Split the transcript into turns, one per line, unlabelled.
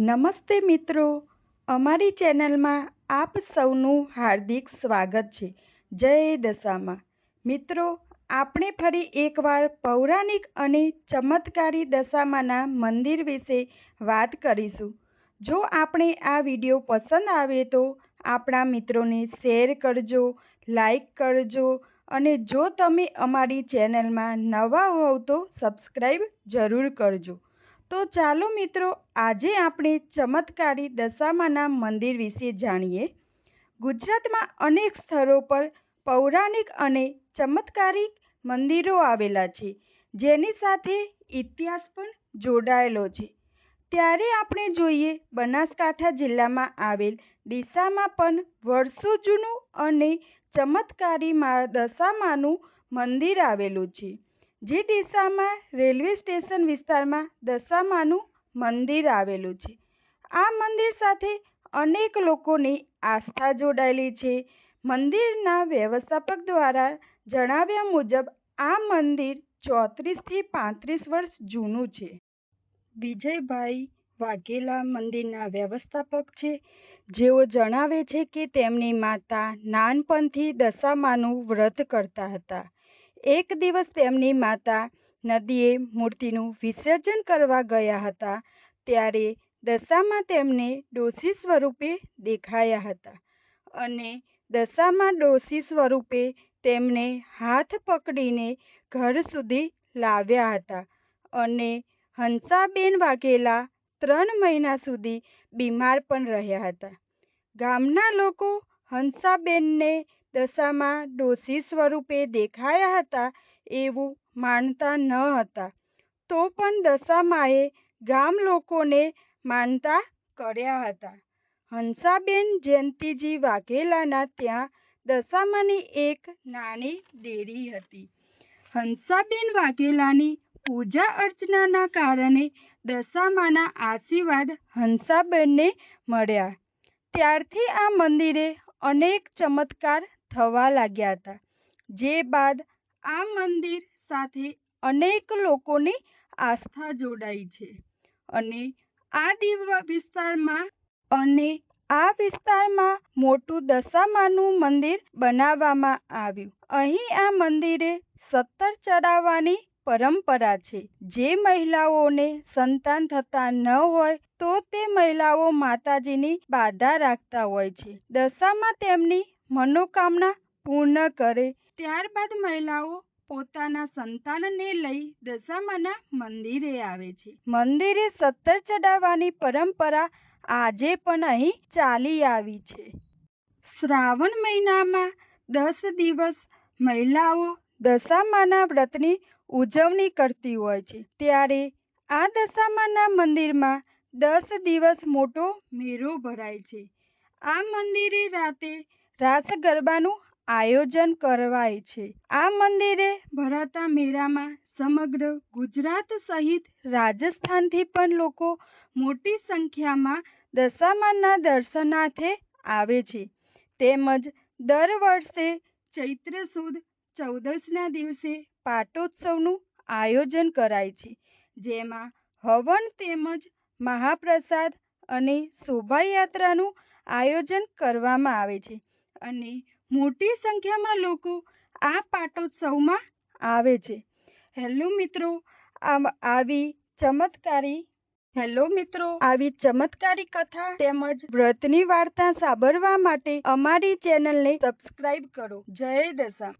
નમસ્તે મિત્રો. અમારી ચેનલમાં આપ સૌનું હાર્દિક સ્વાગત છે. જય દશામાં. મિત્રો, આપણે ફરી એકવાર પૌરાણિક અને ચમત્કારી દશામાના મંદિર વિશે વાત કરીશું. જો આપણે આ વીડિયો પસંદ આવે તો આપણા મિત્રોને શેર કરજો, લાઈક કરજો અને જો તમે અમારી ચેનલમાં નવા હોવ તો સબસ્ક્રાઈબ જરૂર કરજો. તો ચાલો મિત્રો, આજે આપણે ચમત્કારી દશામાના મંદિર વિશે જાણીએ. ગુજરાતમાં અનેક સ્થળો પર પૌરાણિક અને ચમત્કારિક મંદિરો આવેલા છે, જેની સાથે ઇતિહાસ પણ જોડાયેલો છે. ત્યારે આપણે જોઈએ, બનાસકાંઠા જિલ્લામાં આવેલ ડીસામાં પણ વર્ષો જૂનું અને ચમત્કારી દશામાનું મંદિર આવેલું છે. જે ડીસામાં રેલવે સ્ટેશન વિસ્તારમાં દશામાનું મંદિર આવેલું છે. આ મંદિર સાથે અનેક લોકોની આસ્થા જોડાયેલી છે. મંદિરના વ્યવસ્થાપક દ્વારા જણાવ્યા મુજબ, આ મંદિર ચોત્રીસથી પાંત્રીસ વર્ષ જૂનું છે. વિજયભાઈ વાઘેલા મંદિરના વ્યવસ્થાપક છે. જેઓ જણાવે છે કે તેમની માતા નાનપણથી દશામાનું વ્રત કરતા હતા. એક દિવસ તેમની માતા નદીએ મૂર્તિનું વિસર્જન કરવા ગયા હતા, ત્યારે દશામાં તેમને ડોસી સ્વરૂપે દેખાયા હતા અને દશામાં ડોસી સ્વરૂપે તેમને હાથ પકડીને ઘર સુધી લાવ્યા હતા અને હંસાબેન વાઘેલા ત્રણ મહિના સુધી બીમાર પણ રહ્યા હતા. ગામના લોકો હંસાબેનને દશામાં દોષી સ્વરૂપે દેખાયા હતા એવું માનતા ન હતા. તો પણ દશામાએ ગામ લોકોને માનતા કર્યા હતા. હંસાબેન જયંતીજી વાઘેલાના ત્યાં દશામાની એક નાની ડેરી હતી. હંસાબેન વાઘેલાની પૂજા અર્ચનાના કારણે દશામાના આશીર્વાદ હંસાબેનને મળ્યા. ત્યારથી આ મંદિરે અનેક ચમત્કાર થવા લાગ્યા હતા. જે બાદ આ મંદિર સાથે અનેક લોકોની આસ્થા જોડાઈ છે અને આ દિવ વિસ્તારમાં અને આ વિસ્તારમાં મોટું દશામાનું મંદિર બનાવવામાં આવ્યું. અહીં આ મંદિરે સત્તર ચડાવવાની પરંપરા છે. જે મહિલાઓને સંતાન થતા ન હોય તો તે મહિલાઓ માતાજીની બાધા રાખતા હોય છે. દશામાં તેમની મનોકામના પૂર્ણ કરે. ત્યારબાદ મહિલાઓ પોતાના સંતાનને લઈ દશામાના મંદિરે આવે છે. મંદિરે સત્તર ચડાવવાની પરંપરા આજે પણ અહીં ચાલી આવી છે. શ્રાવણ મહિનામાં દસ દિવસ મહિલાઓ દશામાના વ્રતની ઉજવણી કરતી હોય છે. ત્યારે આ દશામાના મંદિરમાં દસ દિવસ મોટો મેળો ભરાય છે. આ મંદિરે રાતે રાસ ગરબાનું આયોજન કરવાય છે. આ મંદિરે ભરાતા મેળામાં સમગ્ર ગુજરાત સહિત રાજસ્થાનથી પણ લોકો મોટી સંખ્યામાં દશામાના દર્શનાર્થે આવે છે. તેમજ દર વર્ષે ચૈત્ર સુદ ચૌદસના દિવસે પાટોત્સવનું આયોજન કરાય છે. જેમાં હવન તેમજ મહાપ્રસાદ અને શોભાયાત્રાનું આયોજન કરવામાં આવે છે. અને મોટી સંખ્યામાં લોકો આ પાટોત્સવમાં આવે છે. હેલો મિત્રો, આવી ચમત્કારી, હેલો મિત્રો, આવી ચમત્કારી કથા તેમજ વ્રતની વાર્તા સાંભળવા માટે અમારી ચેનલને સબસ્ક્રાઈબ કરો. જય દશા.